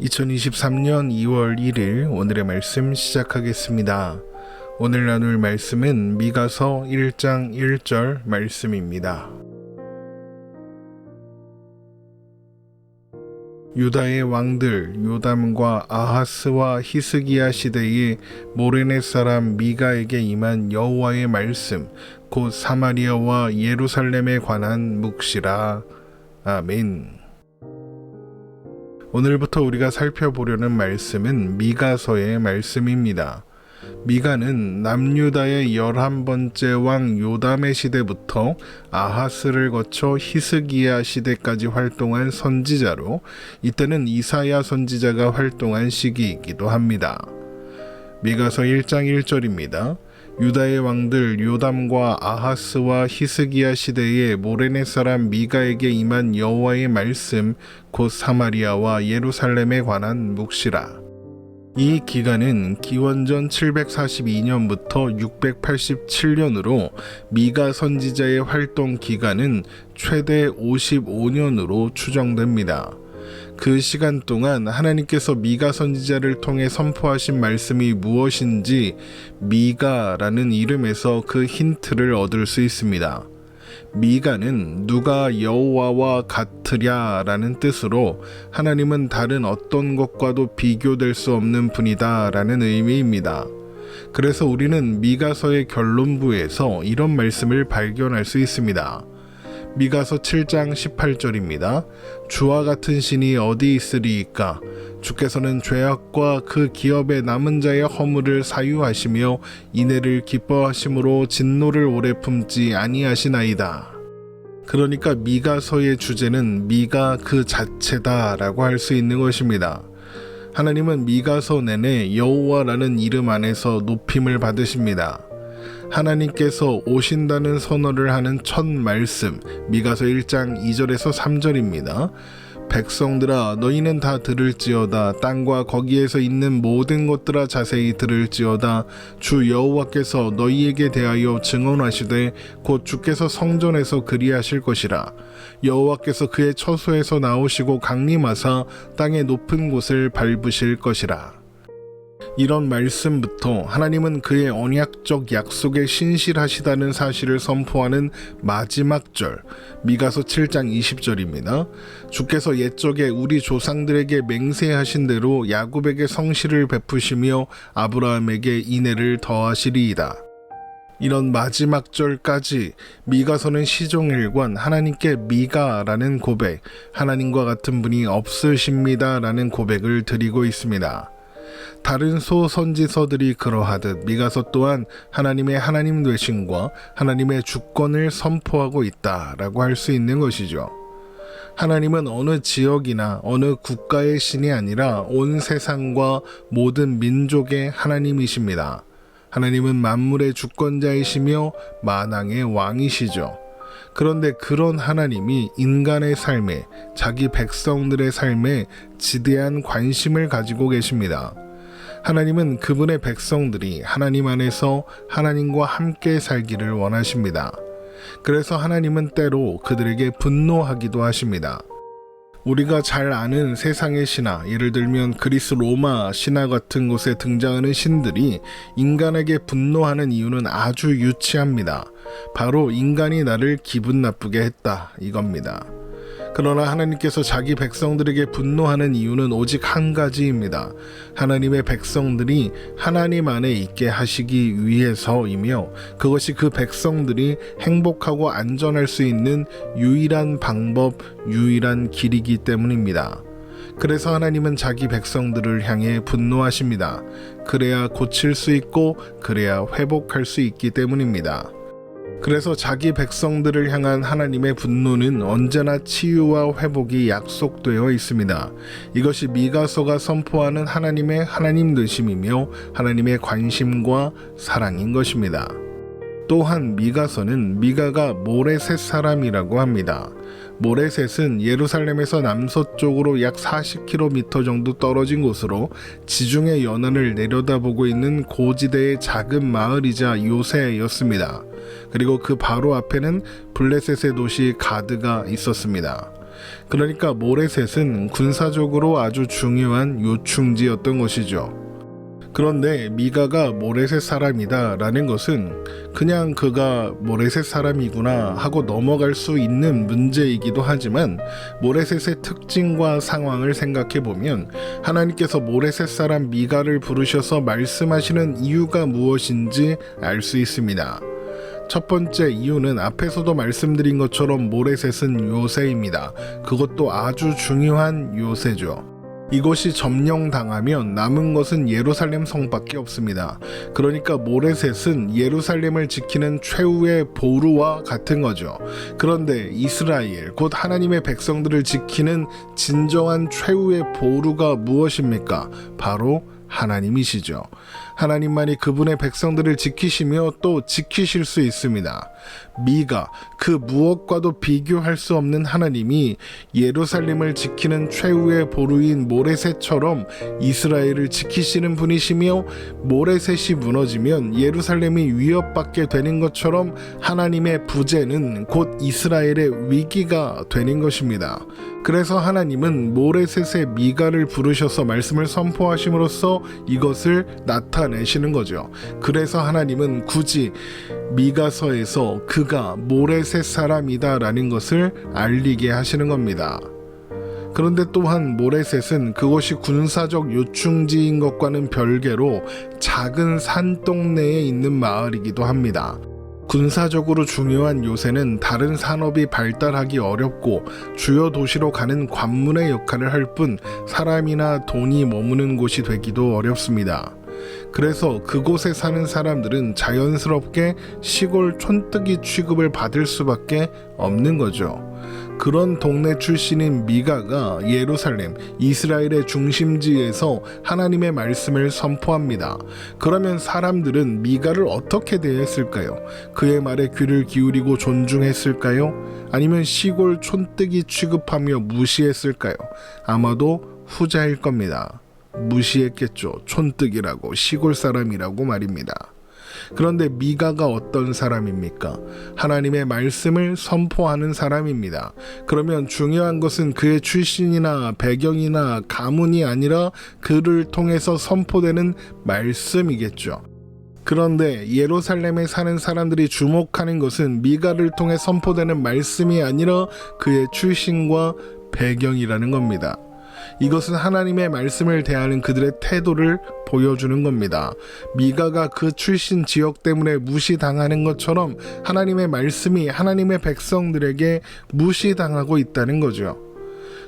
2023년 2월 1일 오늘의 말씀 시작하겠습니다. 오늘 나눌 말씀은 미가서 1장 1절 말씀입니다. 유다의 왕들 요담과 아하스와 히스기야 시대에 모레네 사람 미가에게 임한 여호와의 말씀 곧 사마리아와 예루살렘에 관한 묵시라. 아멘. 오늘부터 우리가 살펴보려는 말씀은 미가서의 말씀입니다. 미가는 남유다의 열한 번째 왕 요담의 시대부터 아하스를 거쳐 히스기야 시대까지 활동한 선지자로 이때는 이사야 선지자가 활동한 시기이기도 합니다. 미가서 1장 1절입니다. 유다의 왕들 요담과 아하스와 히스기야 시대에 모레네 사람 미가에게 임한 여호와의 말씀 곧 사마리아와 예루살렘에 관한 묵시라. 이 기간은 기원전 742년부터 687년으로 미가 선지자의 활동 기간은 최대 55년으로 추정됩니다. 그 시간 동안 하나님께서 미가 선지자를 통해 선포하신 말씀이 무엇인지 미가라는 이름에서 그 힌트를 얻을 수 있습니다. 미가는 누가 여호와와 같으랴라는 뜻으로 하나님은 다른 어떤 것과도 비교될 수 없는 분이다라는 의미입니다. 그래서 우리는 미가서의 결론부에서 이런 말씀을 발견할 수 있습니다. 미가서 7장 18절입니다. 주와 같은 신이 어디 있으리이까? 주께서는 죄악과 그 기업의 남은 자의 허물을 사유하시며 이내를 기뻐하심으로 진노를 오래 품지 아니하시나이다. 그러니까 미가서의 주제는 미가 그 자체다라고 할 수 있는 것입니다. 하나님은 미가서 내내 여호와라는 이름 안에서 높임을 받으십니다. 하나님께서 오신다는 선언을 하는 첫 말씀 미가서 1장 2절에서 3절입니다. 백성들아 너희는 다 들을지어다. 땅과 거기에서 있는 모든 것들아 자세히 들을지어다. 주 여호와께서 너희에게 대하여 증언하시되 곧 주께서 성전에서 그리하실 것이라. 여호와께서 그의 처소에서 나오시고 강림하사 땅의 높은 곳을 밟으실 것이라 이런 말씀부터 하나님은 그의 언약적 약속에 신실하시다는 사실을 선포하는 마지막 절, 미가서 7장 20절입니다. 주께서 옛적에 우리 조상들에게 맹세하신 대로 야곱에게 성실을 베푸시며 아브라함에게 인애를 더하시리이다. 이런 마지막 절까지 미가서는 시종일관 하나님께 미가라는 고백, 하나님과 같은 분이 없으십니다라는 고백을 드리고 있습니다. 다른 소선지서들이 그러하듯 미가서 또한 하나님의 하나님 되심과 하나님의 주권을 선포하고 있다라고 할 수 있는 것이죠. 하나님은 어느 지역이나 어느 국가의 신이 아니라 온 세상과 모든 민족의 하나님이십니다. 하나님은 만물의 주권자이시며 만왕의 왕이시죠. 그런데 그런 하나님이 인간의 삶에, 자기 백성들의 삶에 지대한 관심을 가지고 계십니다. 하나님은 그분의 백성들이 하나님 안에서 하나님과 함께 살기를 원하십니다. 그래서 하나님은 때로 그들에게 분노하기도 하십니다. 우리가 잘 아는 세상의 신화, 예를 들면 그리스 로마 신화 같은 곳에 등장하는 신들이 인간에게 분노하는 이유는 아주 유치합니다. 바로 인간이 나를 기분 나쁘게 했다. 이겁니다. 그러나 하나님께서 자기 백성들에게 분노하는 이유는 오직 한 가지입니다. 하나님의 백성들이 하나님 안에 있게 하시기 위해서이며 그것이 그 백성들이 행복하고 안전할 수 있는 유일한 방법, 유일한 길이기 때문입니다. 그래서 하나님은 자기 백성들을 향해 분노하십니다. 그래야 고칠 수 있고 그래야 회복할 수 있기 때문입니다. 그래서 자기 백성들을 향한 하나님의 분노는 언제나 치유와 회복이 약속되어 있습니다. 이것이 미가서가 선포하는 하나님의 하나님 되심이며 하나님의 관심과 사랑인 것입니다. 또한 미가서는 미가가 모레셋 사람이라고 합니다. 모레셋은 예루살렘에서 남서쪽으로 약 40km 정도 떨어진 곳으로 지중해 연안을 내려다보고 있는 고지대의 작은 마을이자 요새였습니다. 그리고 그 바로 앞에는 블레셋의 도시 가드가 있었습니다. 그러니까 모레셋은 군사적으로 아주 중요한 요충지였던 것이죠. 그런데 미가가 모레셋 사람이다 라는 것은 그냥 그가 모레셋 사람이구나 하고 넘어갈 수 있는 문제이기도 하지만 모레셋의 특징과 상황을 생각해 보면 하나님께서 모레셋 사람 미가를 부르셔서 말씀하시는 이유가 무엇인지 알 수 있습니다. 첫 번째 이유는 앞에서도 말씀드린 것처럼 모레셋은 요새입니다. 그것도 아주 중요한 요새죠. 이것이 점령당하면 남은 것은 예루살렘 성밖에 없습니다. 그러니까 모레셋은 예루살렘을 지키는 최후의 보루와 같은 거죠. 그런데 이스라엘, 곧 하나님의 백성들을 지키는 진정한 최후의 보루가 무엇입니까? 바로 하나님이시죠. 하나님만이 그분의 백성들을 지키시며 또 지키실 수 있습니다. 미가 그 무엇과도 비교할 수 없는 하나님이 예루살렘을 지키는 최후의 보루인 모레셋처럼 이스라엘을 지키시는 분이시며 모레셋이 무너지면 예루살렘이 위협받게 되는 것처럼 하나님의 부재는 곧 이스라엘의 위기가 되는 것입니다. 그래서 하나님은 모레셋의 미가를 부르셔서 말씀을 선포하심으로써 이것을 나타 내시는 거죠. 그래서 하나님은 굳이 미가서에서 그가 모레셋 사람이다라는 것을 알리게 하시는 겁니다. 그런데 또한 모레셋은 그곳이 군사적 요충지인 것과는 별개로 작은 산 동네에 있는 마을이기도 합니다. 군사적으로 중요한 요새는 다른 산업이 발달하기 어렵고 주요 도시로 가는 관문의 역할을 할 뿐 사람이나 돈이 머무는 곳이 되기도 어렵습니다. 그래서 그곳에 사는 사람들은 자연스럽게 시골 촌뜨기 취급을 받을 수밖에 없는 거죠. 그런 동네 출신인 미가가 예루살렘, 이스라엘의 중심지에서 하나님의 말씀을 선포합니다. 그러면 사람들은 미가를 어떻게 대했을까요? 그의 말에 귀를 기울이고 존중했을까요? 아니면 시골 촌뜨기 취급하며 무시했을까요? 아마도 후자일 겁니다. 무시했겠죠. 촌뜨기라고 시골 사람이라고 말입니다. 그런데 미가가 어떤 사람입니까? 하나님의 말씀을 선포하는 사람입니다. 그러면 중요한 것은 그의 출신이나 배경이나 가문이 아니라 그를 통해서 선포되는 말씀이겠죠. 그런데 예루살렘에 사는 사람들이 주목하는 것은 미가를 통해 선포되는 말씀이 아니라 그의 출신과 배경이라는 겁니다. 이것은 하나님의 말씀을 대하는 그들의 태도를 보여주는 겁니다. 미가가 그 출신 지역 때문에 무시당하는 것처럼 하나님의 말씀이 하나님의 백성들에게 무시당하고 있다는 거죠.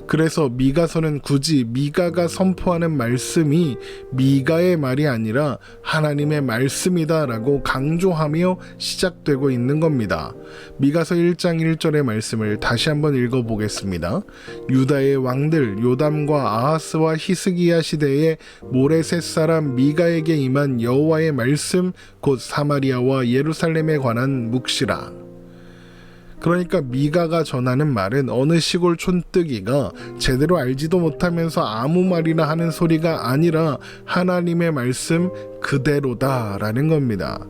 그래서 미가서는 굳이 미가가 선포하는 말씀이 미가의 말이 아니라 하나님의 말씀이다라고 강조하며 시작되고 있는 겁니다. 미가서 1장 1절의 말씀을 다시 한번 읽어보겠습니다. 유다의 왕들 요담과 아하스와 히스기야 시대에 모레셋 사람 미가에게 임한 여호와의 말씀 곧 사마리아와 예루살렘에 관한 묵시라. 그러니까 미가가 전하는 말은 어느 시골 촌뜨기가 제대로 알지도 못하면서 아무 말이나 하는 소리가 아니라 하나님의 말씀 그대로다라는 겁니다.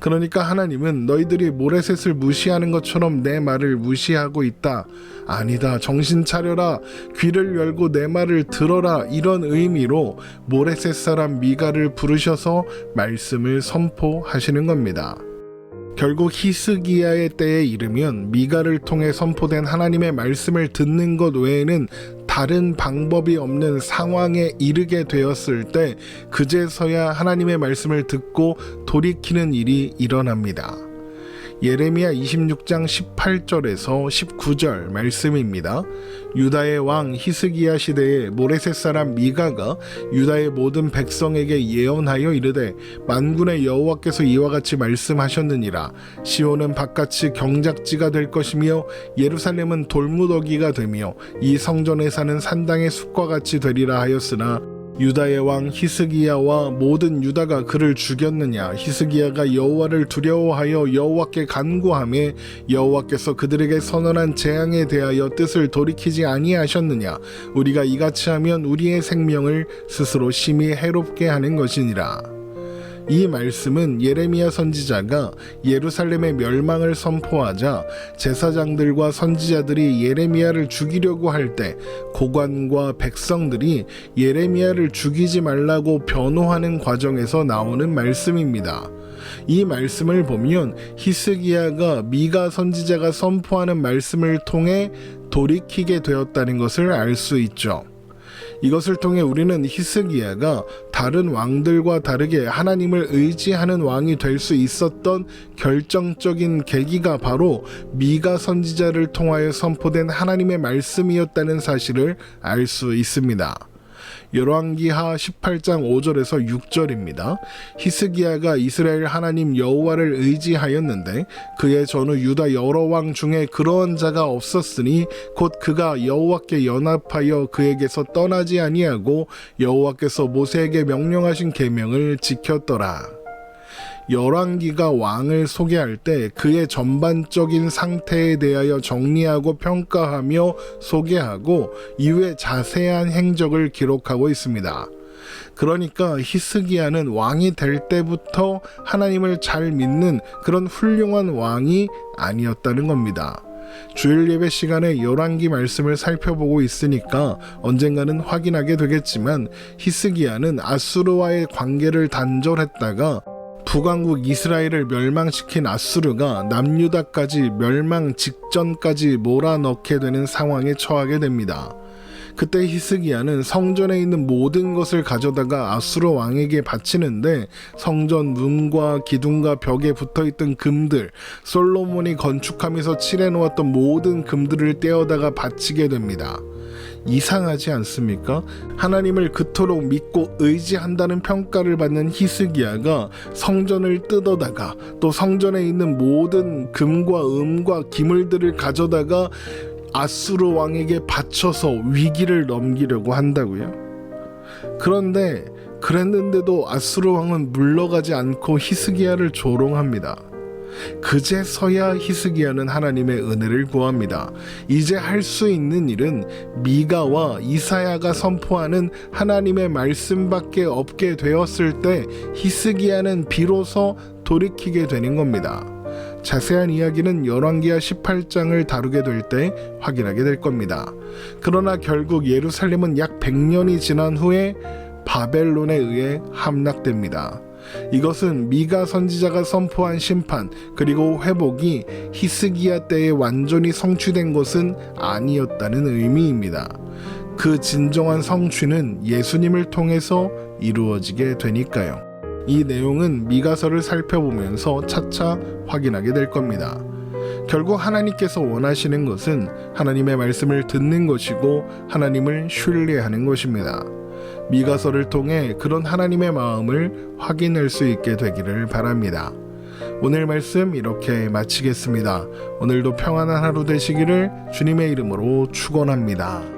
그러니까 하나님은 너희들이 모래셋을 무시하는 것처럼 내 말을 무시하고 있다. 아니다. 정신 차려라. 귀를 열고 내 말을 들어라. 이런 의미로 모래셋 사람 미가를 부르셔서 말씀을 선포하시는 겁니다. 결국 히스기야의 때에 이르면 미가를 통해 선포된 하나님의 말씀을 듣는 것 외에는 다른 방법이 없는 상황에 이르게 되었을 때 그제서야 하나님의 말씀을 듣고 돌이키는 일이 일어납니다. 예레미야 26장 18절에서 19절 말씀입니다. 유다의 왕 히스기야 시대에 모레셋 사람 미가가 유다의 모든 백성에게 예언하여 이르되 만군의 여호와께서 이와 같이 말씀하셨느니라 시온은 바깥이 경작지가 될 것이며 예루살렘은 돌무더기가 되며 이 성전에 사는 산당의 숲과 같이 되리라 하였으나 유다의 왕 히스기야와 모든 유다가 그를 죽였느냐? 히스기야가 여호와를 두려워하여 여호와께 간구하며 여호와께서 그들에게 선언한 재앙에 대하여 뜻을 돌이키지 아니하셨느냐? 우리가 이같이 하면 우리의 생명을 스스로 심히 해롭게 하는 것이니라 이 말씀은 예레미야 선지자가 예루살렘의 멸망을 선포하자 제사장들과 선지자들이 예레미야를 죽이려고 할 때 고관과 백성들이 예레미야를 죽이지 말라고 변호하는 과정에서 나오는 말씀입니다. 이 말씀을 보면 히스기야가 미가 선지자가 선포하는 말씀을 통해 돌이키게 되었다는 것을 알 수 있죠. 이것을 통해 우리는 히스기야가 다른 왕들과 다르게 하나님을 의지하는 왕이 될 수 있었던 결정적인 계기가 바로 미가 선지자를 통하여 선포된 하나님의 말씀이었다는 사실을 알 수 있습니다. 열왕기하 18장 5절에서 6절입니다. 히스기야가 이스라엘 하나님 여호와를 의지하였는데 그의 전후 유다 여러 왕 중에 그러한 자가 없었으니 곧 그가 여호와께 연합하여 그에게서 떠나지 아니하고 여호와께서 모세에게 명령하신 계명을 지켰더라. 열왕기가 왕을 소개할 때 그의 전반적인 상태에 대하여 정리하고 평가하며 소개하고 이후에 자세한 행적을 기록하고 있습니다. 그러니까 히스기야는 왕이 될 때부터 하나님을 잘 믿는 그런 훌륭한 왕이 아니었다는 겁니다. 주일 예배 시간에 열왕기 말씀을 살펴보고 있으니까 언젠가는 확인하게 되겠지만 히스기야는 아수르와의 관계를 단절했다가 북왕국 이스라엘을 멸망시킨 아수르가 남유다까지 멸망 직전까지 몰아넣게 되는 상황에 처하게 됩니다. 그때 히스기야는 성전에 있는 모든 것을 가져다가 아수르 왕에게 바치는데 성전 문과 기둥과 벽에 붙어 있던 금들, 솔로몬이 건축하면서 칠해 놓았던 모든 금들을 떼어다가 바치게 됩니다. 이상하지 않습니까? 하나님을 그토록 믿고 의지한다는 평가를 받는 히스기야가 성전을 뜯어다가 또 성전에 있는 모든 금과 음과 기물들을 가져다가 아수르 왕에게 바쳐서 위기를 넘기려고 한다고요. 그런데 그랬는데도 아수르 왕은 물러가지 않고 히스기야를 조롱합니다. 그제서야 히스기야는 하나님의 은혜를 구합니다. 이제 할 수 있는 일은 미가와 이사야가 선포하는 하나님의 말씀밖에 없게 되었을 때 히스기야는 비로소 돌이키게 되는 겁니다. 자세한 이야기는 열왕기하 18장을 다루게 될 때 확인하게 될 겁니다. 그러나 결국 예루살렘은 약 100년이 지난 후에 바벨론에 의해 함락됩니다. 이것은 미가 선지자가 선포한 심판 그리고 회복이 히스기야 때에 완전히 성취된 것은 아니었다는 의미입니다. 그 진정한 성취는 예수님을 통해서 이루어지게 되니까요. 이 내용은 미가서를 살펴보면서 차차 확인하게 될 겁니다. 결국 하나님께서 원하시는 것은 하나님의 말씀을 듣는 것이고 하나님을 신뢰하는 것입니다. 미가서를 통해 그런 하나님의 마음을 확인할 수 있게 되기를 바랍니다. 오늘 말씀 이렇게 마치겠습니다. 오늘도 평안한 하루 되시기를 주님의 이름으로 축원합니다.